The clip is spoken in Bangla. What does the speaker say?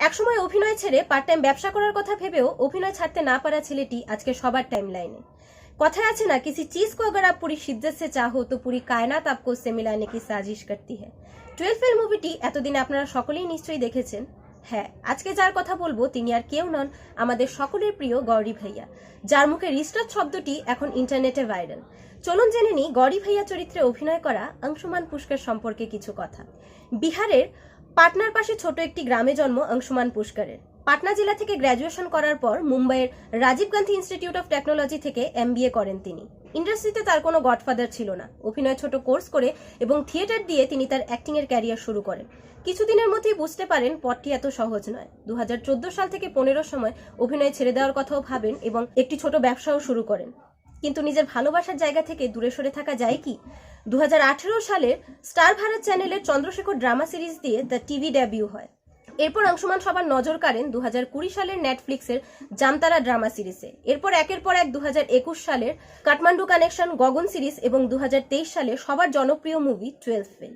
একসময় অভিনয় ছেড়ে পার্ট টাইম ব্যবসা করার কথা ভেবেও অভিনয় ছাড়তে না পারা ছেলেটি আজকে সবার টাইম লাইনে কথায় আছে না किसी चीज को अगर आप पूरी शिद्दत से चाहो तो पूरी कायनात आपको उससे मिलाने की साजिश करती है টুয়েলভ ফেল মুভিটি এতদিন আপনারা সকলেই নিশ্চয়ই দেখেছেন হ্যাঁ আজকে যার কথা বলবো তিনি আর কেউ নন আমাদের সকলের প্রিয় গৌরী ভাইয়া যার মুখে রিস্টার্ট শব্দটি এখন ইন্টারনেটে ভাইরাল চলুন জেনে নিই গৌরী ভাইয়া চরিত্রে অভিনয় করা অংশুমান পুষ্কর সম্পর্কে কিছু কথা বিহারের পাটনার পাশে ছোট একটি গ্রামে জন্ম অংশুমান পুষ্করের। পাটনা জেলা থেকে গ্র্যাজুয়েশন করার পর মুম্বাইয়ের Rajiv Gandhi institute of technology থেকে এমবিএ করেন তিনি। ইন্ডাস্ট্রিতে তার কোনো গডফাদার ছিল না। অভিনয় ছোট কোর্স করে এবং থিয়েটার দিয়ে তিনি তার অ্যাক্টিং এর ক্যারিয়ার শুরু করেন। কিছুদিনের মধ্যেই বুঝতে পারেন পথটি এত সহজ নয়। দু সাল থেকে পনেরো সময় অভিনয় ছেড়ে দেওয়ার কথাও ভাবেন এবং একটি ছোট ব্যবসাও শুরু করেন। কিন্তু নিজের ভালোবাসার জায়গা থেকে দূরে সরে থাকা যায় কি? দু হাজার আঠারো সালের স্টার ভারত চ্যানেলের চন্দ্রশেখর ড্রামা সিরিজ দিয়ে দ্য টিভি ডেবিউ হয়। এরপর অংশমান সবার নজর কাড়েন দু হাজার কুড়ি সালের নেটফ্লিক্সের জামতারা ড্রামা সিরিজে। এরপর একের পর এক দু সালের কাঠমান্ডু কানেকশন গগন সিরিজ এবং দুহাজার তেইশ সালে সবার জনপ্রিয় মুভি টুয়েলভ ফেল।